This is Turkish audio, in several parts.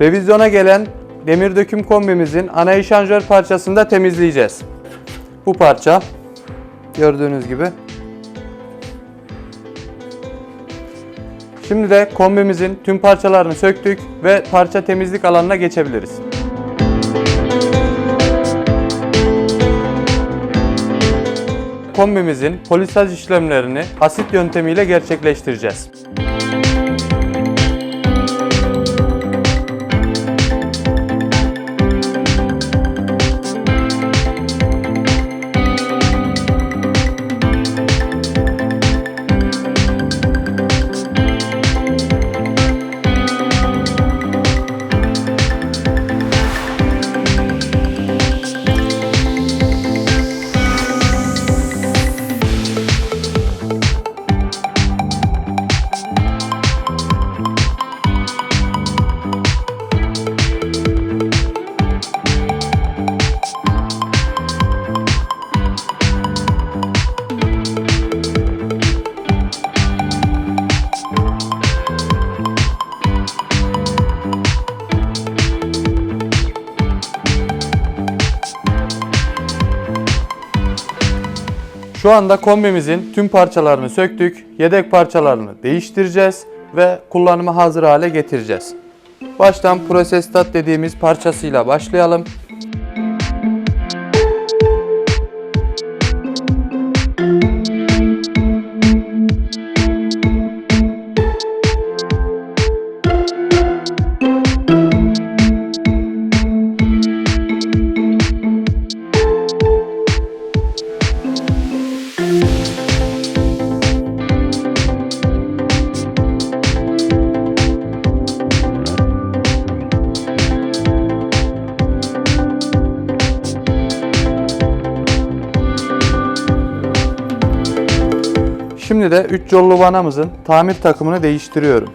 Revizyona gelen demir döküm kombimizin ana eşanjör parçasını da temizleyeceğiz. Bu parça gördüğünüz gibi. Şimdi de kombimizin tüm parçalarını söktük ve parça temizlik alanına geçebiliriz. Kombimizin polisaj işlemlerini asit yöntemiyle gerçekleştireceğiz. Şu anda kombimizin tüm parçalarını söktük. Yedek parçalarını değiştireceğiz ve kullanıma hazır hale getireceğiz. Baştan prosestat dediğimiz parçasıyla başlayalım. Şimdi de 3 yollu vanamızın tamir takımını değiştiriyorum.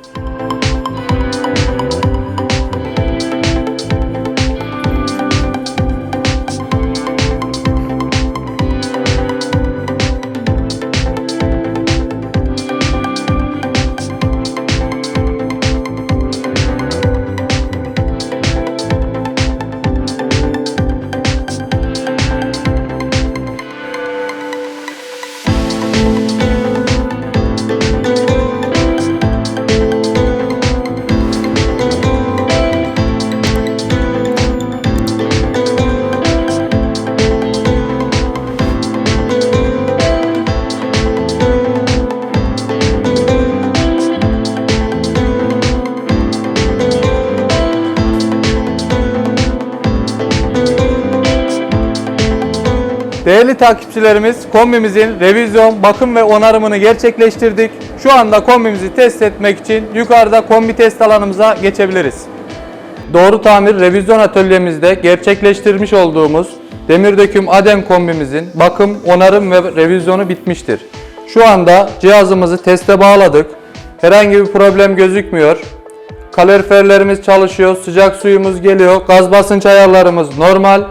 Değerli takipçilerimiz kombimizin revizyon, bakım ve onarımını gerçekleştirdik. Şu anda kombimizi test etmek için yukarıda kombi test alanımıza geçebiliriz. Doğru Tamir Revizyon Atölyemizde gerçekleştirmiş olduğumuz demir döküm Adem kombimizin bakım, onarım ve revizyonu bitmiştir. Şu anda cihazımızı teste bağladık. Herhangi bir problem gözükmüyor. Kaloriferlerimiz çalışıyor, sıcak suyumuz geliyor, gaz basınç ayarlarımız normal.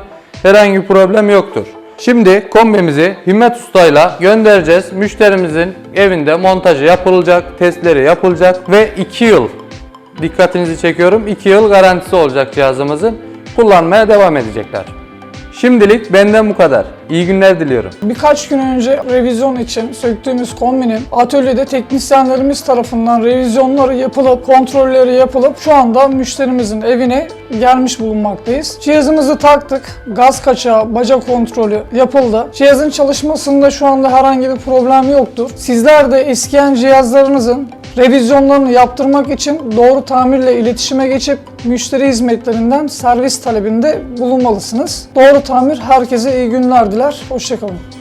Herhangi bir problem yoktur. Şimdi kombimizi Himmet Usta'yla göndereceğiz. Müşterimizin evinde montajı yapılacak, testleri yapılacak ve 2 yıl dikkatinizi çekiyorum 2 yıl garantisi olacak cihazımızın. Kullanmaya devam edecekler. Şimdilik benden bu kadar. İyi günler diliyorum. Birkaç gün önce revizyon için söktüğümüz kombinin atölyede teknisyenlerimiz tarafından revizyonları yapılıp, kontrolleri yapılıp şu anda müşterimizin evine gelmiş bulunmaktayız. Cihazımızı taktık. Gaz kaçağı, baca kontrolü yapıldı. Cihazın çalışmasında şu anda herhangi bir problem yoktur. Sizler de eskiyen cihazlarınızın revizyonlarını yaptırmak için doğru tamirle iletişime geçip müşteri hizmetlerinden servis talebinde bulunmalısınız. Doğru tamir herkese iyi günler diler. Hoşçakalın.